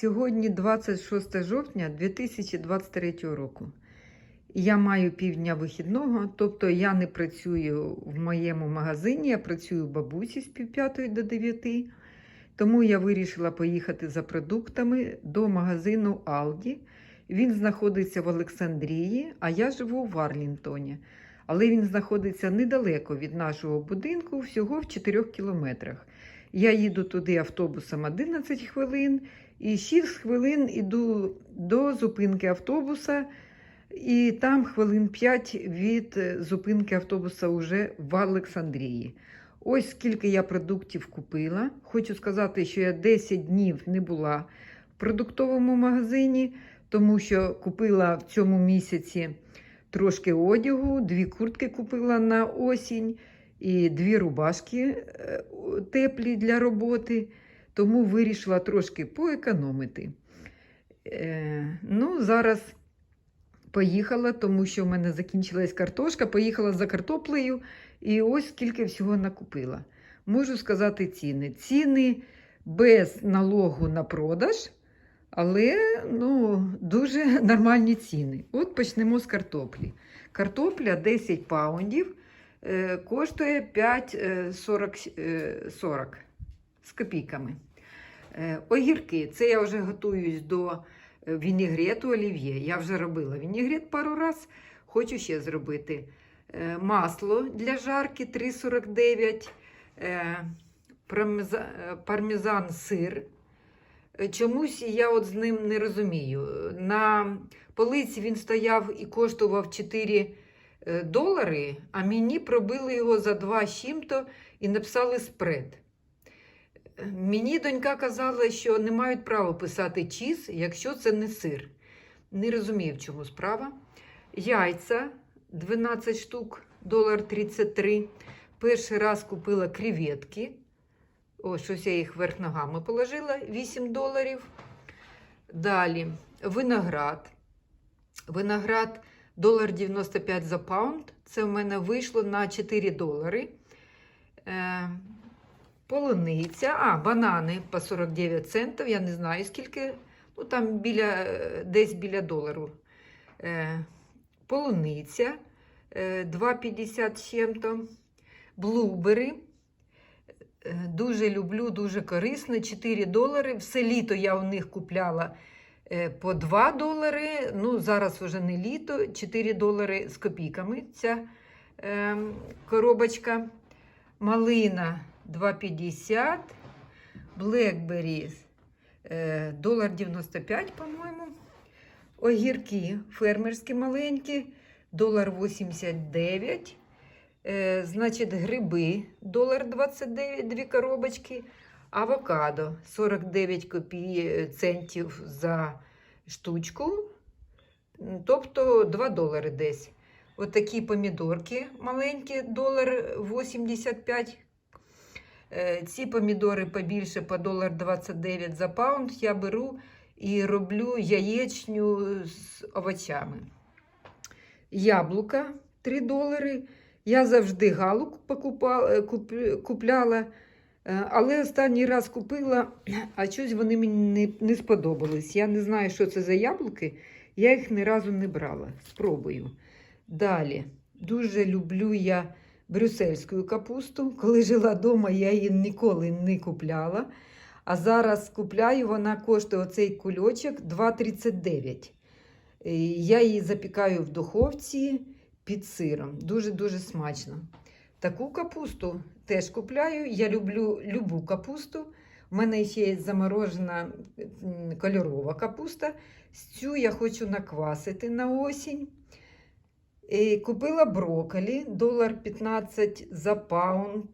Сьогодні 26 жовтня 2023 року. Я маю півдня вихідного, тобто я не працюю в моєму магазині, я працюю у бабусі з півп'ятої до 9. Тому я вирішила поїхати за продуктами до магазину Алді. Він знаходиться в Олександрії, а я живу в Арлінтоні. Але він знаходиться недалеко від нашого будинку, всього в 4 кілометрах. Я їду туди автобусом 11 хвилин і 6 хвилин іду до зупинки автобуса, і там хвилин 5 від е, зупинки автобуса вже в Олександрії. Ось скільки я продуктів купила. Хочу сказати, що я 10 днів не була в продуктовому магазині, тому що купила в цьому місяці трошки одягу, дві куртки купила на осінь і дві рубашки е, теплі для роботи, тому вирішила трошки поекономити. Е, ну, зараз поїхала, тому що в мене закінчилась картошка, поїхала за картоплею і ось скільки всього накупила. Можу сказати ціни. Ціни без налогу на продаж, але ну, дуже нормальні ціни. От почнемо з картоплі. Картопля 10 паундів е, коштує 5,40 е, 40 з копійками. Е, огірки. Це я вже готуюсь до е, вінігрету олів'є. Я вже робила вінігрет пару раз, хочу ще зробити. Е, масло для жарки 3,49, е, е, пармезан сир. Чомусь я от з ним не розумію. На полиці він стояв і коштував 4 е, долари, а мені пробили його за 2 з чим-то і написали спред. Е, Мені донька казала, що не мають права писати чіз, якщо це не сир. Не розумію, в чому справа. Яйця 12 штук, долар 33. Перший раз купила креветки. О, щось я їх вверх ногами положила 8 доларів. Далі виноград. Виноград долар 95 за паунд. Це в мене вийшло на 4 долари. Е, полуниця, а, банани по 49 центів. Я не знаю скільки. Ну, там біля, е, десь біля долару. Е, полуниця е, 2,50 з чим-то. Блубери. Е, Дуже люблю, дуже корисно. 4 долари. Все літо я у них купляла е, по 2 долари. Ну, зараз вже не літо, 4 долари з копійками ця е, коробочка. Малина 2,50. Блекбері е, долар 95, по-моєму. Огірки фермерські маленькі, долар 89. Е, значить, гриби долар 29, дві коробочки. Авокадо 49 копій центів за штучку. Тобто 2 долари десь. Отакі помідорки маленькі, долар 85. Е, Ці помідори побільше по долар 29 за паунд я беру і роблю яєчню з овочами. Яблука 3 долари. Я завжди галу покупала, купляла, е, але останній раз купила, а щось вони мені не сподобались. Я не знаю, що це за яблуки. Я їх ні разу не брала. Спробую. Далі. Дуже люблю я брюссельську капусту. Коли жила вдома, я її ніколи не купляла. А зараз купляю, вона коштує оцей кульочок 2,39. Е, Я її запікаю в духовці під сиром. Дуже-дуже смачно. Таку капусту теж купляю. Я люблю любу капусту. У мене ще є заморожена кольорова капуста. Цю я хочу наквасити на осінь. І купила брокколі, долар 15 за паунд.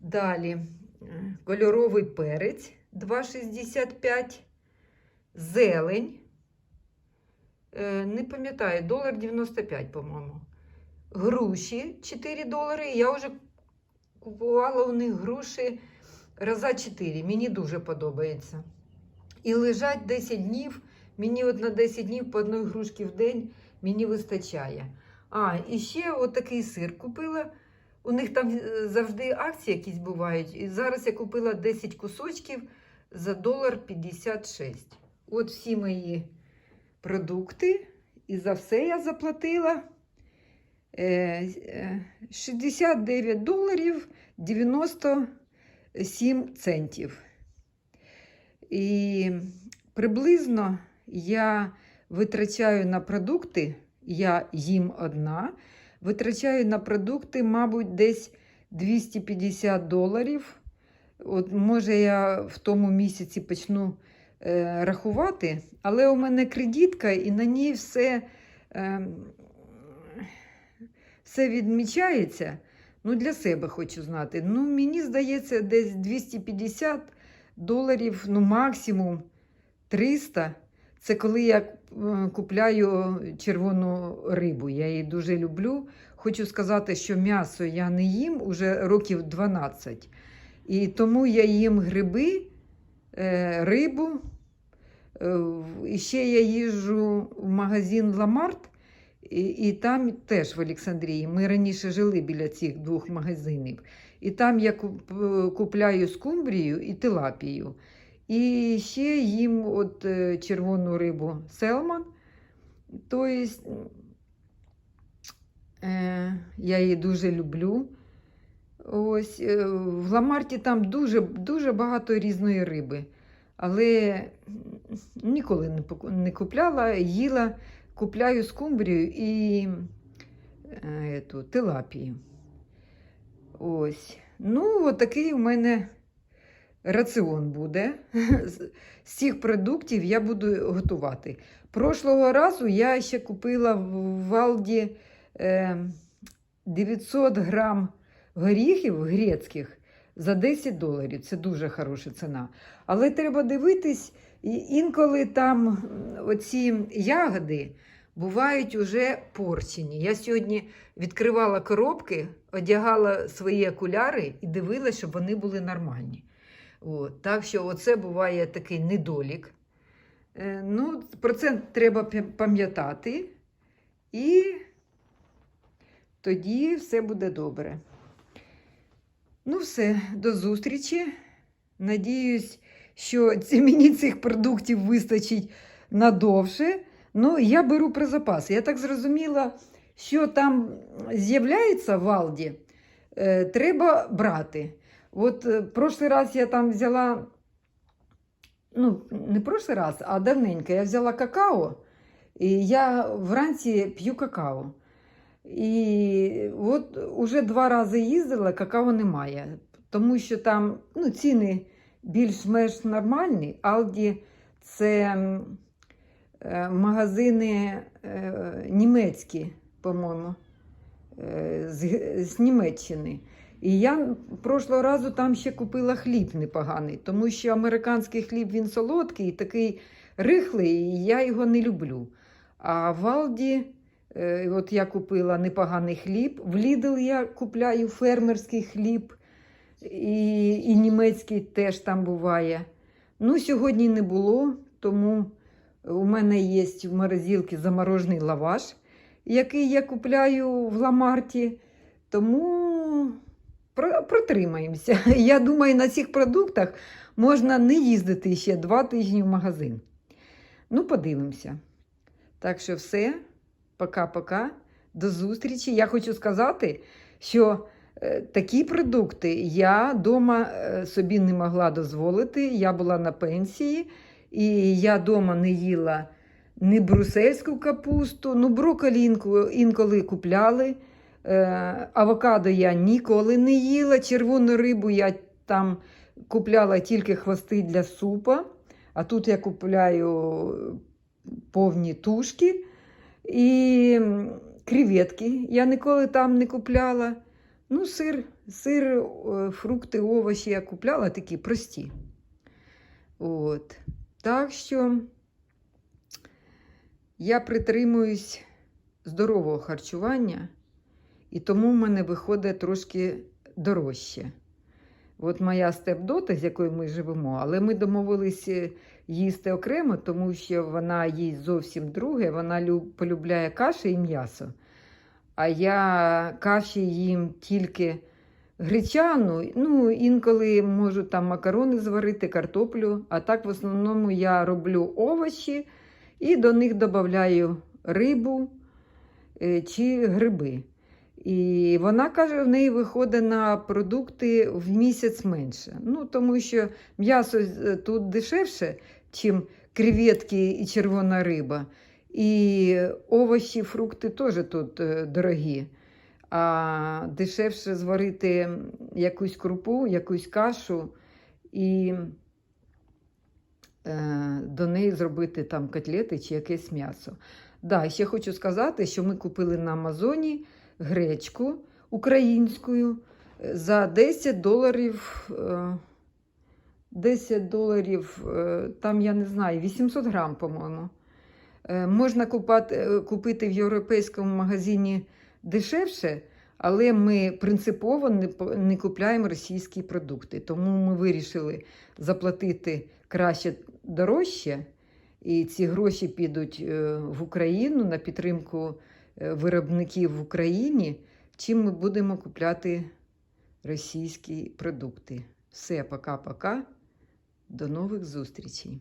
Далі е, кольоровий перець 2,65. Зелень. Е, Не пам'ятаю, долар 95, по-моєму. Груші 4 долари. Я вже купувала у них груші раза 4. Мені дуже подобається. І лежать 10 днів. Мені от на 10 днів по одній грушці в день мені вистачає. А, і ще отакий сир купила. У них там е, завжди акції якісь бувають. І зараз я купила 10 кусочків за долар 56. От всі мої продукти. І за все я заплатила е, е, 69 доларів 97 центів. І приблизно я витрачаю на продукти, я їм одна, витрачаю на продукти, мабуть, десь 250 доларів. От, може, я в тому місяці почну е, рахувати, але у мене кредитка і на ній все, е, все відмічається. Ну, для себе хочу знати. Ну, мені здається, десь 250 доларів, ну, максимум 300. Це коли я е, купляю червону рибу. Я її дуже люблю. Хочу сказати, що м'ясо я не їм уже років 12. І тому я їм гриби, е, рибу. Е, І ще я їжджу в магазин Ламарт, і, і там теж в Олександрії. Ми раніше жили біля цих двох магазинів. І там я купляю скумбрію і тилапію. І ще їм от е, червону рибу селман. Тобто е, я її дуже люблю. Ось е, в Ламарті там дуже, дуже багато різної риби. Але ніколи не, купляла, їла, купляю скумбрію і ету, тилапію. Ось. Ну, от такий у мене раціон буде. З цих продуктів я буду готувати. Прошлого разу я ще купила в Валді е, 900 грам горіхів грецьких за 10 доларів. Це дуже хороша ціна. Але треба дивитись, інколи там оці ягоди бувають уже порчені. Я сьогодні відкривала коробки, одягала свої окуляри і дивилася, щоб вони були нормальні. От, так що оце буває такий недолік. Е, ну, про це треба пам'ятати. І тоді все буде добре. Ну, все, до зустрічі. Надіюсь, що ці, мені цих продуктів вистачить надовше. Ну, я беру про запас. Я так зрозуміла, що там з'являється в Алді, е, треба брати. От е, прошлий раз я там взяла, ну, не прошлий раз, а давненько я взяла какао, і я вранці п'ю какао. І от уже два рази їздила, какао немає, тому що там ну, ціни більш-менш нормальні. Алді це е, магазини е, німецькі, по-моєму, е, з Німеччини. І я прошлого разу там ще купила хліб непоганий, тому що американський хліб він солодкий, такий рихлий, і я його не люблю. А в Алді Е, От я купила непоганий хліб. В Lidl я купляю фермерський хліб, і, і німецький теж там буває. Ну, сьогодні не було, тому у мене є в морозилці заморожений лаваш, який я купляю в Ламарті. Тому протримаємося. Я думаю, на цих продуктах можна не їздити ще два тижні в магазин. Ну, подивимося. Так що все. Пока-пока. До зустрічі. Я хочу сказати, що е, такі продукти я вдома собі не могла дозволити. Я була на пенсії, і я вдома не їла ні брусельську капусту, ну брокколі інко- інколи купляли. Е, авокадо я ніколи не їла. Червону рибу я там купляла тільки хвости для супа, а тут я купляю повні тушки. І креветки я ніколи там не купляла. Ну, сир, сир, е, фрукти, овочі я купляла такі прості. От. Так що я притримуюсь здорового харчування, і тому в мене виходить трошки дорожче. От моя степдота, з якою ми живемо, але ми домовилися їсти окремо, тому що вона їсть зовсім друге. Вона люб- полюбляє каші і м'ясо. А я каші їм тільки гречану. Ну, інколи можу там макарони зварити, картоплю. А так в основному я роблю овочі і до них додаю рибу е, чи гриби. І вона каже, в неї виходить на продукти в місяць менше. Ну, тому що м'ясо е, тут дешевше, чим креветки і червона риба. І овочі, фрукти теж тут е, дорогі. А дешевше зварити якусь крупу, якусь кашу і е, до неї зробити там котлети чи якесь м'ясо. Да, ще хочу сказати, що ми купили на Амазоні гречку українською е, за 10 доларів. е, 10 доларів, е, там я не знаю, 800 грам, по-моєму. Е, Можна купати, е, купити в європейському магазині дешевше, але ми принципово не, не купляємо російські продукти. Тому ми вирішили заплатити краще дорожче, і ці гроші підуть е, в Україну на підтримку е, виробників в Україні, чим ми будемо купляти російські продукти. Все, пока-пока. До нових зустрічей!